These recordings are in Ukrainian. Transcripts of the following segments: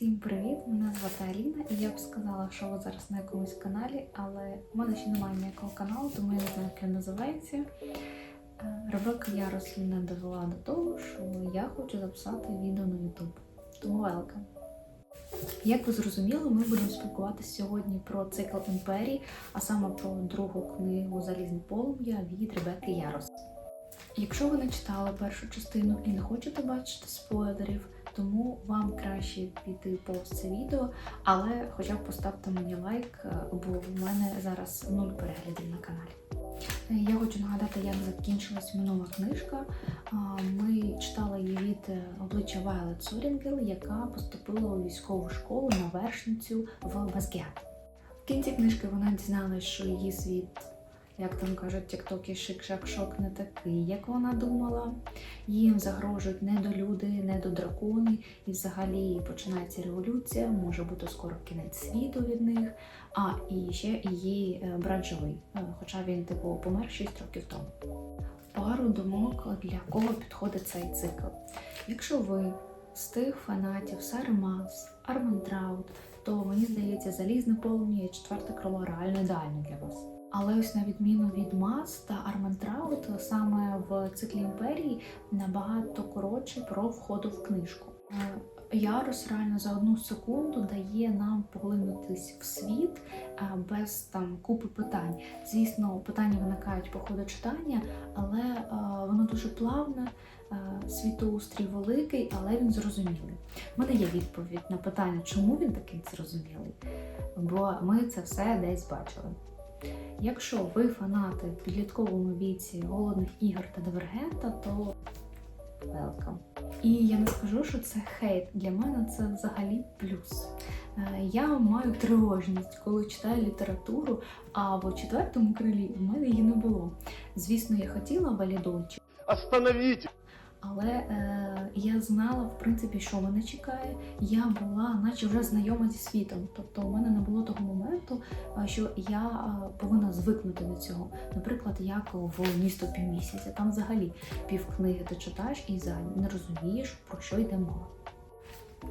Всім привіт! Мене звати Аліна, і я б сказала, що ви зараз на якомусь каналі, але в мене ще немає ніякого каналу, тому я не знаю, як він називається. Е, Ребека Ярос мене довела до того, що я хочу записати відео на YouTube. Тому welcome! Як ви зрозуміли, ми будемо спілкуватися сьогодні про цикл імперії, а саме про другу книгу Залізне полум'я від Ребекки Ярос. Якщо ви не читали першу частину і не хочете бачити спойлерів, тому вам краще піти повз це відео, але хоча б поставте мені лайк, е, бо в мене зараз нуль переглядів на каналі. Е, Я хочу нагадати, як закінчилась минула книжка. Ми читали її від е, обличчя Вайлет Сорінгел, яка поступила у військову школу на вершницю в Базгіат. В кінці книжки вона дізналась, що її світ, як там кажуть, тіктоки шик-шак-шок не такий, як вона думала. Їм загрожують недолюди, недодракони, і взагалі починається революція, може бути скоро кінець світу від них. А і ще її е, брат живий, е, хоча він типу помер 6 років тому. Пару думок для кого підходить цей цикл. Якщо ви з тих фанатів Саримас, Армандраут, то мені здається, залізне полум'я і четверте крило реально ідеально для вас. Але ось на відміну від Мас та Армантраут, саме в циклі імперії набагато коротше про входу в книжку. Е, Ярус реально за одну секунду дає нам поглинутись в світ е, без там купи питань. Звісно, питання виникають по ходу читання, але е, воно дуже плавне, е, світоустрій великий, але він зрозумілий. У мене є відповідь на питання, чому він такий зрозумілий, бо ми це все десь бачили. Якщо ви фанати в підлітковому віці голодних ігор та дивергента, то welcome. І я не скажу, що це хейт. Для мене це взагалі плюс. Е, Я маю тривожність, коли читаю літературу, а в четвертому крилі в мене її не було. Звісно, я хотіла валідольчик, Остановите! Але е, я знала, в принципі, що мене чекає. Я була, наче вже знайома зі світом. Тобто, у мене не було того моменту, е, що я е, повинна звикнути до цього. Наприклад, як в місто півмісяця. Там взагалі півкниги ти читаєш і взагалі не розумієш, про що йде мова.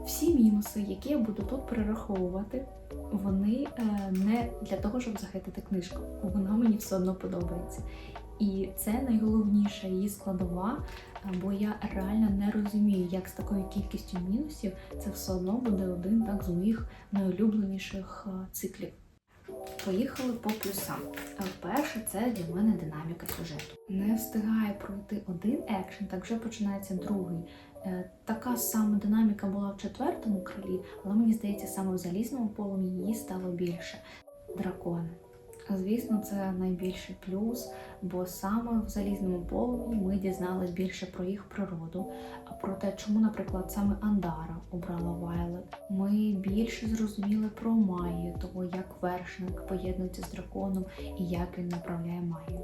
Всі мінуси, які я буду тут перераховувати, вони е, не для того, щоб захитити книжку. Вона мені все одно подобається. І це найголовніша її складова, е, бо я реально не розумію, як з такою кількістю мінусів це все одно буде один так з моїх найулюбленіших е, циклів. Поїхали по плюсам. Е, Перше, це для мене динаміка сюжету. Не встигає пройти один екшен, так вже починається другий. Така сама динаміка була в четвертому крилі, але мені здається, саме в залізному полум'ї її стало більше. Дракони. Звісно, це найбільший плюс, бо саме в залізному полумі ми дізнались більше про їх природу, а про те, чому, наприклад, саме Андара обрала Вайлет. Ми більше зрозуміли про Майю, того, як вершник поєднується з драконом і як він направляє магію.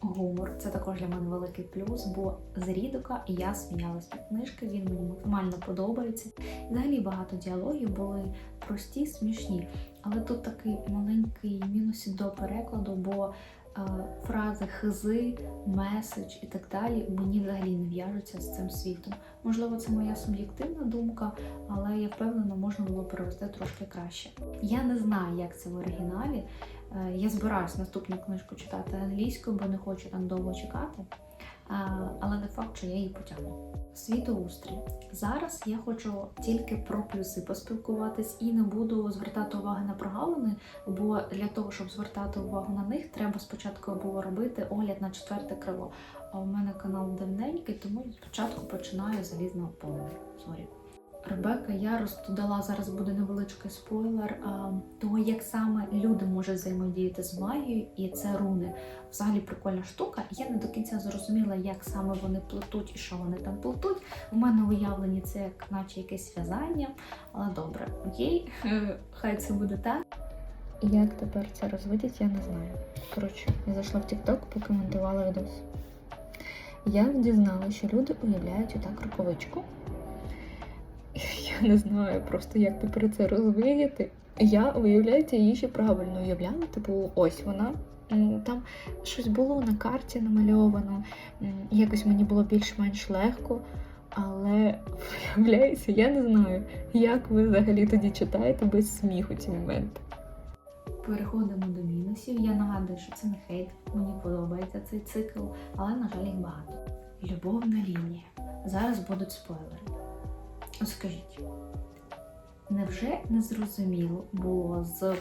Гумор це також для мене великий плюс, бо з Рідока я сміялась від книжки, він мені максимально подобається. Взагалі багато діалогів були прості, смішні. Але тут такий маленький мінус до перекладу, бо е, фрази хизи, меседж і так далі мені взагалі не в'яжуться з цим світом. Можливо, це моя суб'єктивна думка, але я впевнена, можна було перевести трошки краще. Я не знаю, як це в оригіналі. Е, Я збираюсь наступну книжку читати англійською, бо не хочу там довго чекати. Але не факт, що я її потягну. Світоустрій. Зараз я хочу тільки про плюси поспілкуватись і не буду звертати уваги на прогалини, бо для того, щоб звертати увагу на них, треба спочатку було робити огляд на четверте крило. А у мене канал давненький, тому спочатку починаю залізного полум'я. Сорі. Ребека Ярос додала зараз буде невеличкий спойлер того, як саме люди можуть взаємодіяти з магією, і це руни. Взагалі прикольна штука. Я не до кінця зрозуміла, як саме вони плетуть і що вони там плетуть. У мене уявлені це як наче якесь в'язання, але добре, окей, хай це буде так. Як тепер це розвидять, я не знаю. Коротше, я зайшла в TikTok, покоментувала відос. Я дізналася, що люди уявляють отак рукавичку. Я не знаю просто, як тепер це розвидіти. Я, виявляється, її ще правильно уявляла. Типу, ось вона. Там щось було на карті намальовано, якось мені було більш-менш легко. Але виявляється, я не знаю, як ви взагалі тоді читаєте без сміху ці моменти. Переходимо до мінусів. Я нагадую, що це не хейт, мені подобається цей цикл, але, на жаль, їх багато. Любовна лінія. Зараз будуть спойлери. Скажіть, невже не зрозуміло було з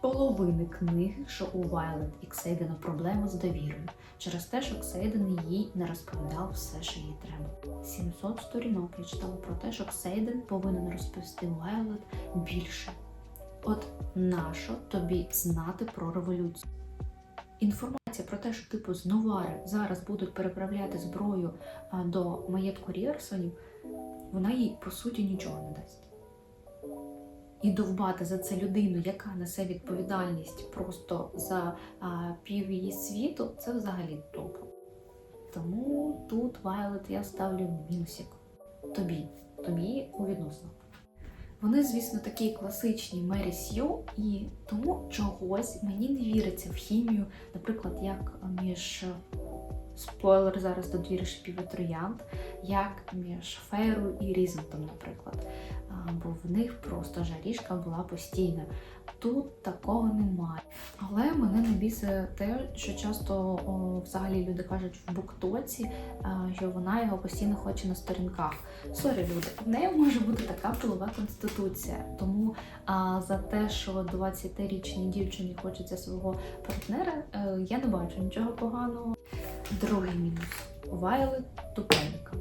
половини книги, що у Вайлет і Ксейдена проблема з довірою, через те, що Ксейден їй не розповідав все, що їй треба. 700 сторінок я читала про те, що Ксейден повинен розповісти Вайлет більше. От нащо тобі знати про революцію? Інформація про те, що типу з Новари зараз будуть переправляти зброю до маєтку Рєрсонів, вона їй по суті нічого не дасть. І довбати за це людину, яка несе відповідальність просто за а, пів її світу, це взагалі топ. Тому тут Вайлет я ставлю мінусик. Тобі, тобі у відносинах. Вони, звісно, такі класичні Мері Сью, і тому чогось мені не віриться в хімію, наприклад, як між спойлер зараз до двірі шипів троянд, як між Фейрою і Різентом, наприклад. Бо в них просто жарішка була постійна. Тут такого немає. Але мене не бісить те, що часто о, взагалі люди кажуть в буктоці, а, що вона його постійно хоче на сторінках. Сорі, люди, в неї може бути така полова конституція. Тому а, за те, що 20-річній дівчині хочеться свого партнера, е, я не бачу нічого поганого. Другий мінус Вайлет тупенька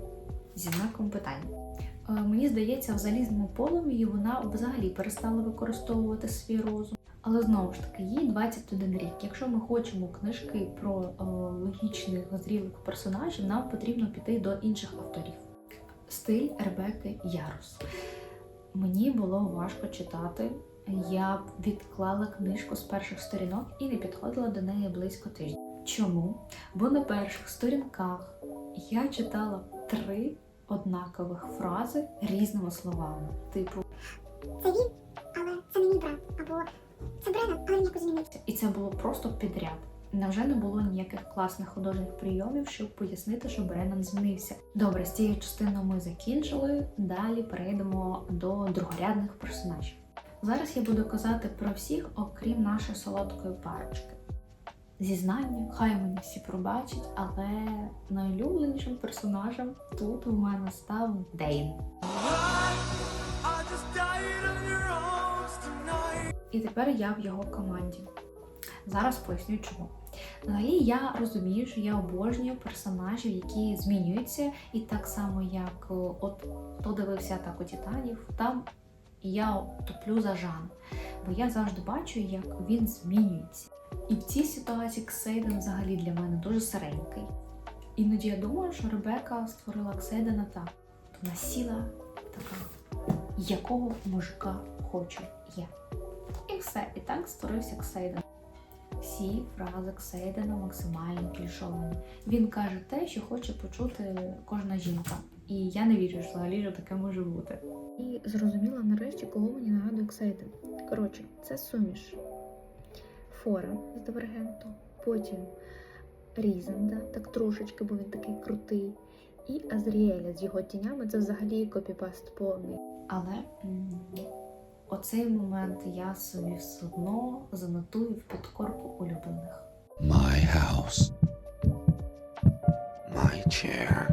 зі знаком питання. Е, Мені здається, в залізному полум'ї вона взагалі перестала використовувати свій розум. Але знову ж таки, їй 21 рік. Якщо ми хочемо книжки про е, логічних зрілих персонажів, нам потрібно піти до інших авторів. Стиль Ребекки Ярус. Мені було важко читати. Я відклала книжку з перших сторінок і не підходила до неї близько тижня. Чому? Бо на перших сторінках я читала три однакових фрази різними словами. Типу, Це він, але це не мій брат. Або це Бреннан, але він якось змінився. і це було просто підряд. Невже не було ніяких класних художніх прийомів, щоб пояснити, що Бреннан змінився? Добре, з цією частиною ми закінчили. Далі перейдемо до другорядних персонажів. Зараз я буду казати про всіх, окрім нашої солодкої парочки. Зізнання, хай мені всі пробачать, але найулюбленішим персонажем тут у мене став Дейн. І тепер я в його команді. Зараз поясню чому. Взагалі я розумію, що я обожнюю персонажів, які змінюються, і так само, як е, от хто дивився атаку титанів, там я топлю за Жан. Бо я завжди бачу, як він змінюється. І в цій ситуації Ксейден взагалі для мене дуже сиренький. Іноді я думаю, що Ребека створила Ксейдена так. Вона сіла така, якого мужика хочу я. І все, і так створився Ксейден. Всі фрази Ксейдена максимально клішовані. Він каже те, що хоче почути кожна жінка. І я не вірю, що взагалі що таке може бути. І зрозуміла нарешті, кого мені нагадує Ксейден. Коротше, це суміш. Фора з Дивергенту, потім Різанда, так трошечки, бо він такий крутий. І Азріеля з його тінями це взагалі копіпаст повний. Але оцей момент я собі все одно занотую в підкорку улюблених. My house. My chair.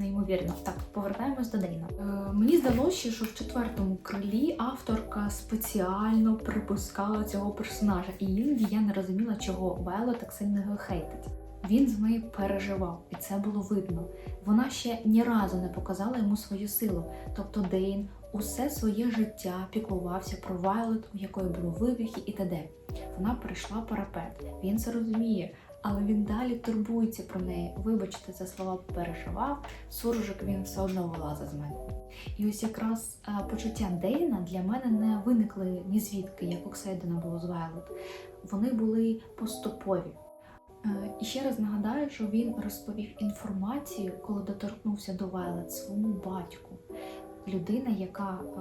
Неймовірно. Так, повертаємось до Дейна. Е, мені здалося, що в четвертому крилі авторка спеціально припускала цього персонажа, і іноді я не розуміла, чого Вело так сильно його хейтить. Він з нею переживав, і це було видно. Вона ще ні разу не показала йому свою силу. Тобто Дейн усе своє життя піклувався про Вайлет, у якої були вивіхи і т.д. Вона перейшла парапет. Він це розуміє, але він далі турбується про неї. Вибачте, за слова переживав, суржик він все одно вилазить з мене. І ось якраз а, почуття Дейна для мене не виникли ні звідки, як у Ксейдена було з Вайлет. Вони були поступові. Е, І ще раз нагадаю, що він розповів інформацію, коли доторкнувся до Вайлет своєму батьку. Людина, яка е,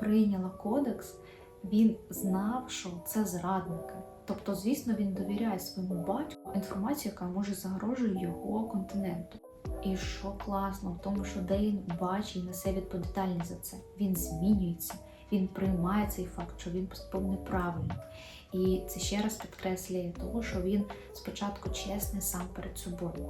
прийняла кодекс, Він знав, що це зрадники. Тобто, звісно, він довіряє своєму батьку інформацію, яка може загрожує його континенту. І що класно в тому, що Дейн бачить і несе відповідальність за це. Він змінюється, він приймає цей факт, що він поступив неправильно. І це ще раз підкреслює того, що він спочатку чесний сам перед собою.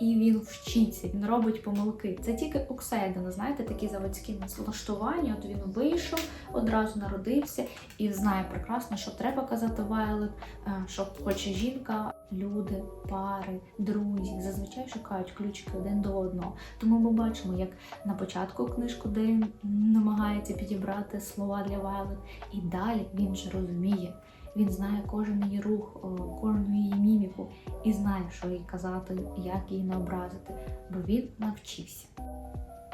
І він вчиться, він робить помилки. Це тільки у знаєте, такі заводські налаштування. От він вийшов, одразу народився і знає прекрасно, що треба казати Вайлет, е, що хоче жінка, люди, пари, друзі зазвичай шукають ключики один до одного. Тому ми бачимо, як на початку книжку Дейн намагається підібрати слова для Вайлет, і далі він вже розуміє. Він знає кожен її рух, кожну її міміку і знає, що їй казати, як її не образити, бо він навчився.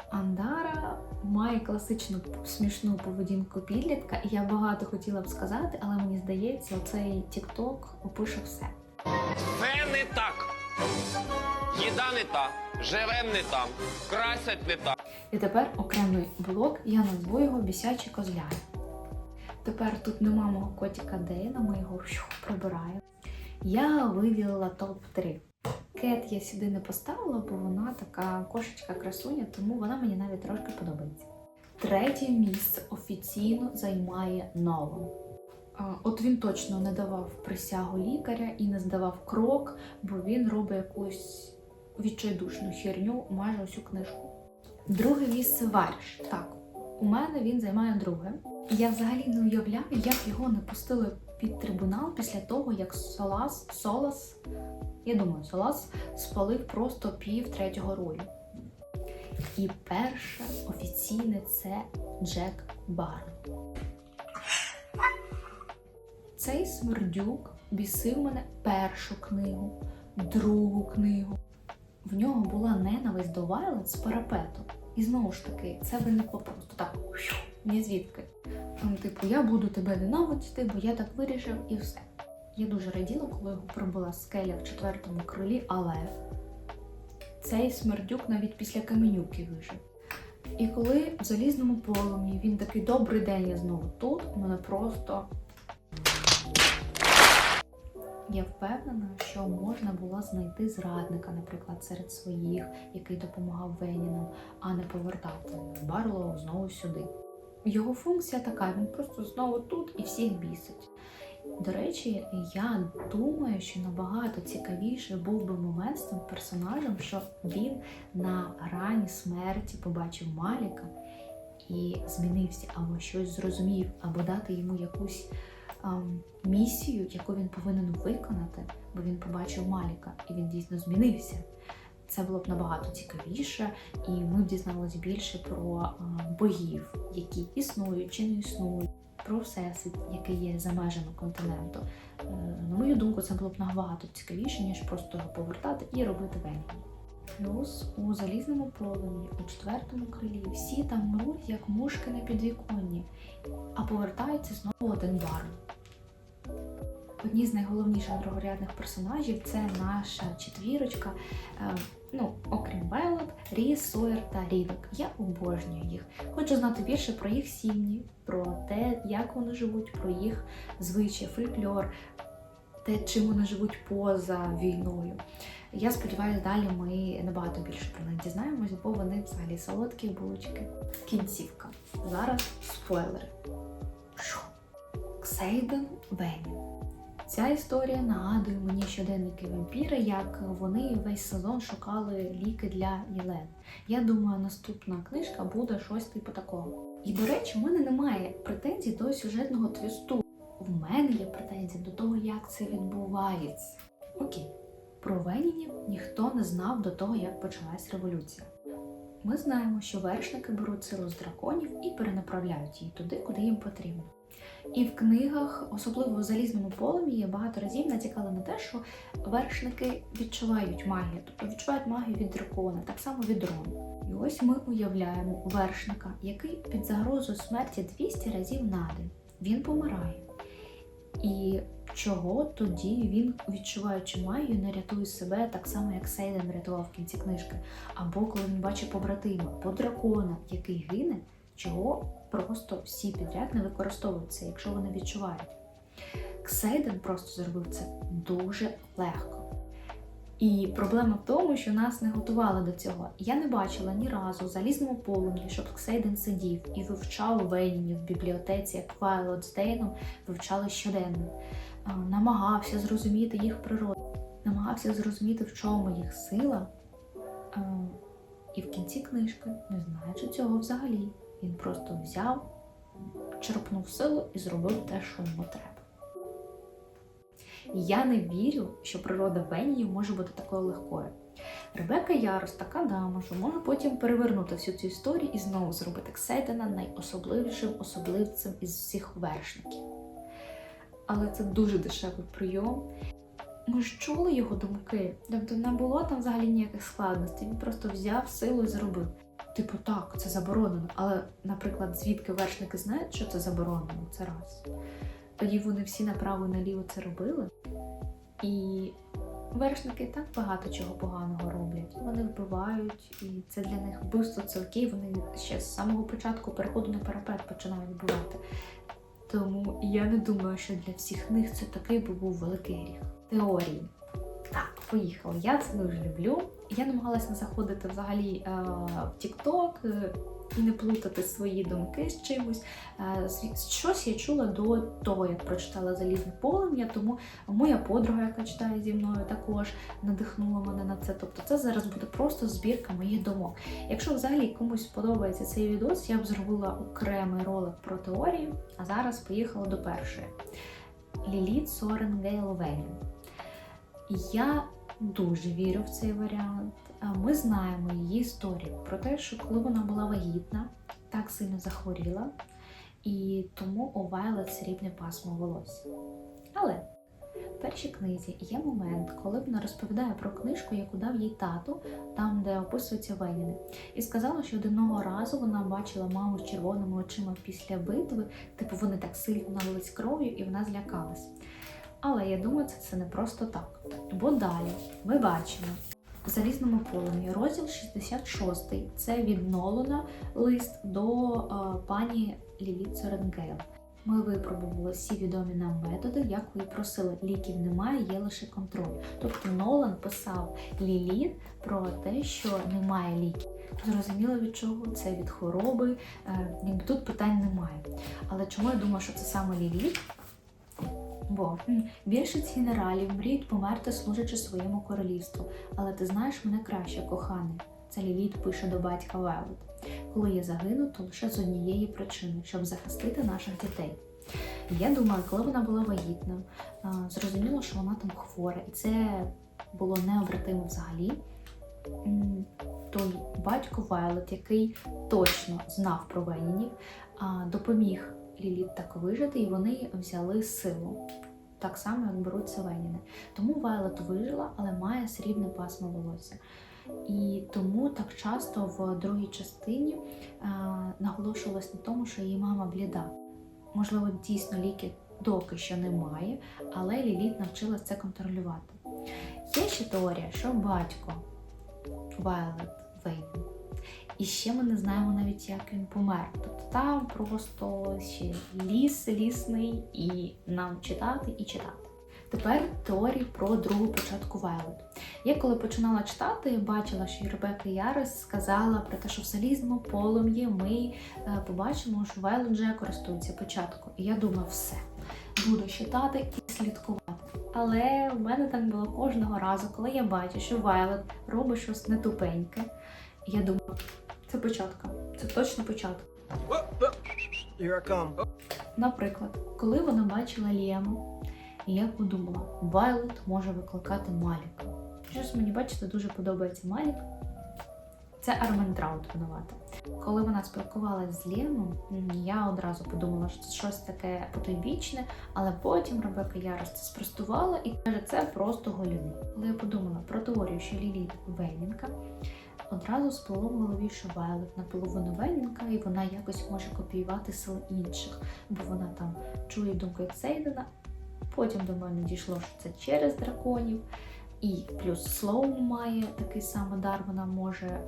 Андара має класичну смішну поведінку підлітка, і я багато хотіла б сказати, але мені здається, цей TikTok опише все. Все не так. Їда не та, живем не там, красять не так. І тепер окремий блок, я назву його бісячі козляри. Тепер тут нема мого котика Дейна, ми його прибираємо. Я виділила топ-3. Кет я сюди не поставила, бо вона така кошечка-красуня, тому вона мені навіть трошки подобається. Третє місце офіційно займає Нолан. От він точно не давав присягу лікаря і не здавав крок, бо він робить якусь відчайдушну херню майже усю книжку. Друге місце Варіш. Так, у мене він займає друге. Я взагалі не уявляю, як його не пустили під трибунал після того, як Солас, Солас, я думаю, Солас спалив просто пів третього ролі. І перше офіційне це Джек Барн. Цей смердюк бісив мене першу книгу, другу книгу. В нього була ненависть до Вайлет з парапету. І знову ж таки, це виникло просто так, ні звідки. Типу, я буду тебе ненавидіти, бо я так вирішив і все. Я дуже раділа, коли його пробила скеля в четвертому крилі, але цей смердюк навіть після каменюки вижив. І коли в залізному полум'ї він такий добрий день, я знову тут, мене просто. Я впевнена, що можна було знайти зрадника, наприклад, серед своїх, який допомагав Венінам, а не повертати Барлоу знову сюди. Його функція така: він просто знову тут і всіх бісить. До речі, я думаю, що набагато цікавіше був би момент з цим персонажем, що він на рані смерті побачив Маліка і змінився, або щось зрозумів, або дати йому якусь місію, яку він повинен виконати, бо він побачив Маліка і він дійсно змінився. Це було б набагато цікавіше, і ми б дізналися більше про богів, які існують чи не існують, про всесвіт, який є за межами континенту. Е, На мою думку, це було б набагато цікавіше, ніж просто його повертати і робити вені. Плюс у залізному полум'ї, у четвертому крилі, всі там мруть, як мушки на підвіконні, а повертається знову один барн. Одні з найголовніших другорядних персонажів це наша четвірочка. е, Ну, окрім Велот, Ріс, Сойер та Рівик. Я обожнюю їх. Хочу знати більше про їх сім'ї, про те, як вони живуть, про їх звичаї, фольклор, те, чим вони живуть поза війною. Я сподіваюся, далі ми набагато більше про них дізнаємось, бо вони взагалі солодкі булочки. Кінцівка. Зараз спойлери. Ксейден Венін. Ця історія нагадує мені щоденники вампіра, як вони весь сезон шукали ліки для Єлен. Я думаю, наступна книжка буде щось типу такого. І до речі, у мене немає претензій до сюжетного твісту. В мене є претензії до того, як це відбувається. Окей, про Венінів ніхто не знав до того, як почалась революція. Ми знаємо, що вершники беруть силу з драконів і перенаправляють її туди, куди їм потрібно. І в книгах, особливо в залізному полум'ї, багато разів натякали на те, що вершники відчувають магію, тобто відчувають магію від дракона, так само від рону. І ось ми уявляємо вершника, який під загрозою смерті 200 разів на день. Він помирає. І чого тоді він, відчуваючи магію, не рятує себе так само, як Сейден рятував в кінці книжки, або коли він бачить побратима, або дракона, який гине, чого просто всі підряд не використовують це, якщо вони відчувають. Ксейден просто зробив це дуже легко. І проблема в тому, що нас не готували до цього. Я не бачила ні разу в залізному полум'ї, щоб Ксейден сидів і вивчав Вейнінів в бібліотеці, як Вайлот з Дейном вивчали щоденно. Намагався зрозуміти їх природу, намагався зрозуміти, в чому їх сила. І в кінці книжки, не знаючи цього взагалі, він просто взяв, черпнув силу і зробив те, що йому треба. Я не вірю, що природа Венії може бути такою легкою. Ребека Ярос така дама, що може потім перевернути всю цю історію і знову зробити Ксейдена найособливішим особливцем із всіх вершників. Але це дуже дешевий прийом. Ми ж чули його думки, тобто не було там взагалі ніяких складностей. Він просто взяв силу і зробив. Типу, так, це заборонено. Але, наприклад, звідки вершники знають, що це заборонено, це раз. Тоді вони всі направо і наліво це робили. І вершники так багато чого поганого роблять. Вони вбивають, і це для них вбивство це окей. Вони ще з самого початку переходу на парапет починають вбивати. Тому я не думаю, що для всіх них це такий був великий гріх. Теорії. Так, поїхали. Я це дуже люблю. Я намагалася не заходити взагалі е, в TikTok е, і не плутати свої думки з чимось. Е, щось я чула до того, як прочитала залізне полум'я, тому моя подруга, яка читає зі мною, також надихнула мене на це. Тобто це зараз буде просто збірка моїх думок. Якщо взагалі комусь сподобається цей відос, я б зробила окремий ролик про теорії, а зараз поїхала до першої. Ліліт Соренгейл Венін. Я дуже вірю в цей варіант. Ми знаємо її історію про те, що коли вона була вагітна, так сильно захворіла, і тому у Вайлет срібне пасмо волосся. Але в першій книзі є момент, коли вона розповідає про книжку, яку дав їй тато, там, де описуються Веніни. І сказала, що одного разу вона бачила маму з червоними очима після битви, типу вони так сильно налились кров'ю, і вона злякалась. Але я думаю, це, це не просто так. Бо далі ми бачимо в залізному полум'ї розділ 66. Це від Нолана лист до е, пані Ліліт Соренгейл. Ми випробували всі відомі нам методи, як ви просили. Ліків немає, є лише контроль. Тобто Нолан писав Ліліт про те, що немає ліків. Зрозуміло від чого це від хвороби, е, тут питань немає. Але чому я думаю, що це саме Ліліт? Бо більшість генералів мріють померти, служачи своєму королівству. Але ти знаєш мене краще, коханий. Це Ліліт пише до батька Велет. Коли я загину, то лише з однієї причини, щоб захистити наших дітей. Я думаю, коли вона була вагітна, зрозуміло, що вона там хвора, і це було необратимо взагалі. Той батько Вайлет, який точно знав про Венінів, допоміг Ліліт так вижити, і вони взяли силу. Так само, як беруть Севеніни. Тому Вайлет вижила, але має срібне пасмо волосся. І тому так часто в другій частині а, наголошувалось на тому, що її мама бліда. Можливо, дійсно ліки доки що немає, але Ліліт навчилась це контролювати. Є ще теорія, що батько Вайлет Вейн. І ще ми не знаємо навіть, як він помер. Тобто там просто ще ліс лісний, і нам читати і читати. Тепер теорії про другу початку Вайлет. Я коли починала читати, бачила, що Ребека Ярос сказала про те, що в залізному полум'ї ми е, побачимо, що Вайлет вже користується початком. І я думаю, все, буду читати і слідкувати. Але в мене так було кожного разу, коли я бачу, що Вайлет робить щось не тупеньке. Я думаю, це початка, це точно початок. Наприклад, коли вона бачила Ліама, я подумала, Вайлет може викликати Маліка. Щось мені, бачите, дуже подобається Малік. Це Арментраут винувата. Коли вона спілкувалася з Ліамом, м, я одразу подумала, що це щось таке потойбічне, але потім Ребека Ярос це спростувала і каже, це просто Голівуд. Коли я подумала про теорію, що Ліліт Венінка, одразу сплило в голові, Вайлет наполовину Венінка, і вона якось може копіювати сили інших, бо вона там чує думку Ексейдена. Потім до мене дійшло, що це через драконів. І плюс Слоу має такий самий дар, вона може е,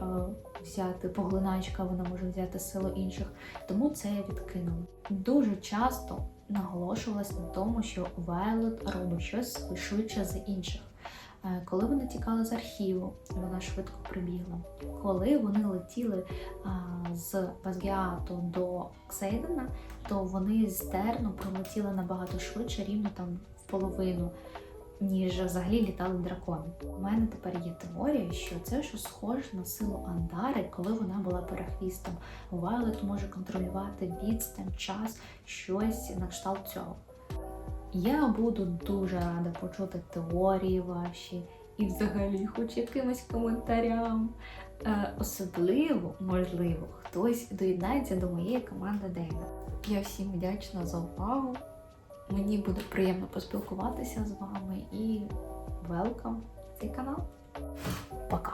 взяти поглиначка, вона може взяти силу інших. Тому це я відкинула. Дуже часто наголошувалась на тому, що Вайлот робить щось швидше за інших. Е, Коли вони тікали з архіву, вона швидко прибігла. Коли вони летіли з Базгіату до Ксейдена, то вони з Терну пролетіли набагато швидше, рівно там в половину, ніж взагалі літали дракони. У мене тепер є теорія, що це що схоже на силу Андари, коли вона була перехвістом. Вайлет може контролювати відстань, час, щось на кшталт цього. Я буду дуже рада почути теорії ваші і взагалі хоч якимось коментарям. Е, особливо, можливо, хтось доєднається до моєї команди Дейна. Я всім вдячна за увагу. Мені буде приємно поспілкуватися з вами і welcome в цей канал. Пока!